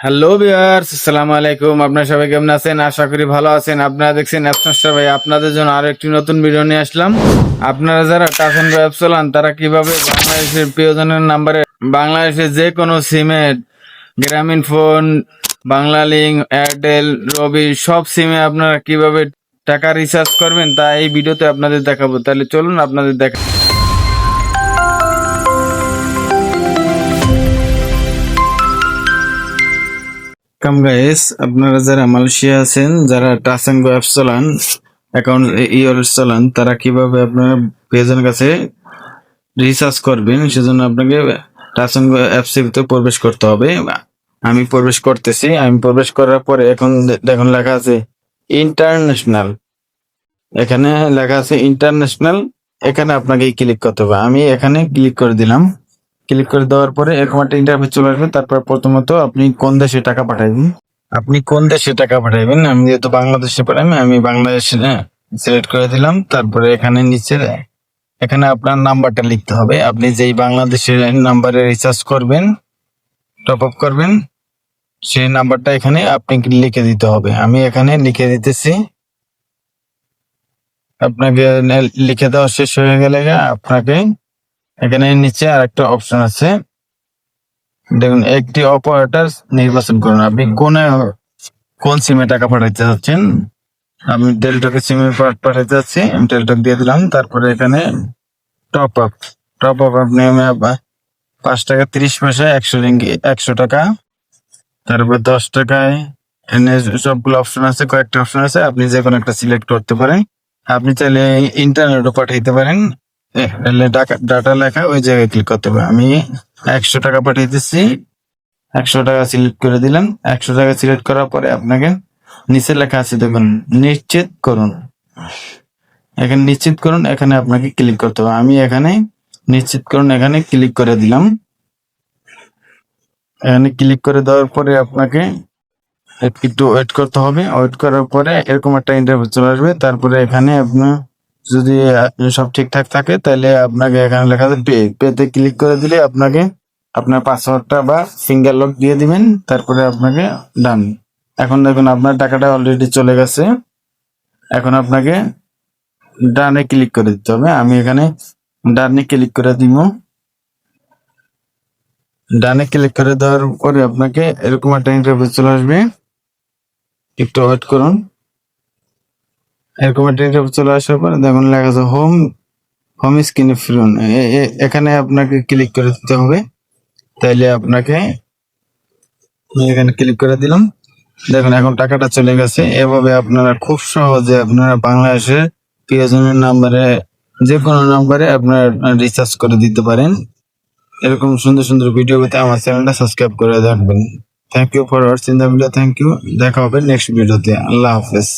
Hello বিয়ার্স আসসালামু আলাইকুম আপনারা সবাই কেমন আছেন? আশা করি ভালো আছেন। আপনারা দেখছেন অ্যাপসনস্টার ভাই। আপনাদের জন্য আরও একটি নতুন ভিডিও নিয়ে আসলাম। আপনারা যারা টাচ অ্যান্ড চালান তারা কীভাবে বাংলাদেশের প্রিয়জনের নাম্বারে বাংলাদেশের যে কোনো সিমে গ্রামীণ ফোন, বাংলা লিঙ্ক এয়ারটেল রবি সব সিমে আপনারা কীভাবে টাকা রিচার্জ করবেন তা এই ভিডিওতে আপনাদের দেখাবো। তাহলে চলুন আপনাদের দেখা কাম গাইস আপনারা যারা মালয়েশিয়া আছেন, যারা টাচ অ্যান্ড গো অ্যাপস চালান অ্যাকাউন্ট ইওয়ালেট চালান, তারা কীভাবে আপনার পেজের কাছে রিচার্জ করবেন, সেজন্য আপনাকে টাচ অ্যান্ড গো অ্যাপস এর ভিতরে প্রবেশ করতে হবে। আমি প্রবেশ করতেছি। আমি প্রবেশ করার পরে এখন দেখুন, লেখা আছে ইন্টারন্যাশনাল এখানে লেখা আছে ইন্টারন্যাশনাল এখানে আপনাকে ক্লিক করতে হবে। আমি এখানে ক্লিক করে দিলাম। ক্লিক করে দেওয়ার পরে এরকম একটা ইন্টারফেস চলে আসবে। তারপর প্রথমত আপনি কোন দেশে টাকা পাঠাবেন? আপনি কোন দেশে টাকা পাঠাবেন? আমি যেহেতু বাংলাদেশে পাঠাবেন আমি বাংলাদেশে সিলেক্ট করে দিলাম। তারপরে এখানে নিচে, এখানে আপনার নাম্বারটা লিখতে হবে। আপনি যেই বাংলাদেশের নাম্বারে রিচার্জ করবেন টপ আপ করবেন, সেই নাম্বারটা এখানে আপনি লিখে দিতে হবে। আমি এখানে লিখে দিতেছি। আপনাকে লিখে দেওয়া শেষ হয়ে গেলে আপনাকে এখানে নিচে আরেকটা অপশন আছে। দেখুন, একটি অপারেটর নির্বাচন করুন। আপনি কোন কোন সিমে টাকা পাঠাতে চাচ্ছেন আমি টেলটকে সিমে পাঠাতে চাচ্ছি আমি টেলটক দিয়ে দিলাম। তারপরে এখানে টপ আপ টপ আপ আপনি আমি পাঁচ টাকা তিরিশ পয়সা, একশো রিঙ্গি, একশো টাকা। তারপর দশ টাকায় এনে সবগুলো অপশন আছে, কয়েকটা অপশন আছে। আপনি যে কোনো একটা সিলেক্ট করতে পারেন। আপনি চাইলে ইন্টারনেটও পাঠাইতে পারেন। ডাটা লেখা ওই জায়গায় ক্লিক করতে হবে। আমি একশো টাকা পাঠিয়ে দিচ্ছি। একশো টাকা সিলেক্ট করে দিলাম। একশো টাকা সিলেক্ট করার পরে আপনাকে নিচে লেখা আছে দেখুন, নিশ্চিত করুন। এখানে নিশ্চিত করুন, এখানে আপনাকে ক্লিক করতে হবে। আমি এখানে নিশ্চিত করুন, এখানে ক্লিক করে দিলাম। এখানে ক্লিক করে দেওয়ার পরে আপনাকে একটু ওয়েট করতে হবে। ওয়েট করার পরে এরকম একটা ইন্টারভিউ চলে আসবে। তারপরে এখানে আপনার যদি সব ঠিকঠাক থাকে, তাহলে আপনাকে এখানে লেখা আছে পে, পেতে ক্লিক করে দিলে আপনাকে আপনার পাসওয়ার্ডটা বা ফিঙ্গার লক দিয়ে দিবেন, তারপরে আপনাকে ডান এখন দেখুন, আপনার টাকাটা অলরেডি চলে গেছে। এখন আপনাকে ডানে ক্লিক করে দিতে হবে। আমি এখানে ডানে ক্লিক করে দিব। ডানে ক্লিক করে দেওয়ার পরে আপনাকে এরকম একটা ইন্টারভিউ চলে আসবে। একটু ওয়েট করুন। এরকম একটা চলে আসার পর দেখুন লেখা আছে হোম হোম স্ক্রিনে ফিরুন। এখানে আপনাকে ক্লিক করে দিতে হবে। তাইলে আপনাকে এখানে ক্লিক করে দিলাম। দেখুন, এখন টাকাটা চলে গেছে। এভাবে আপনারা খুব সহজে আপনারা বাংলাদেশের প্রিয়জনের নাম্বারে যে কোনো নাম্বারে আপনার রিচার্জ করে দিতে পারেন। এরকম সুন্দর সুন্দর ভিডিও পেতে আমার চ্যানেলটা সাবস্ক্রাইব করে রাখবেন। Thank you for watching the video thank you দেখা হবে নেক্সট ভিডিওতে আল্লাহ হাফেজ।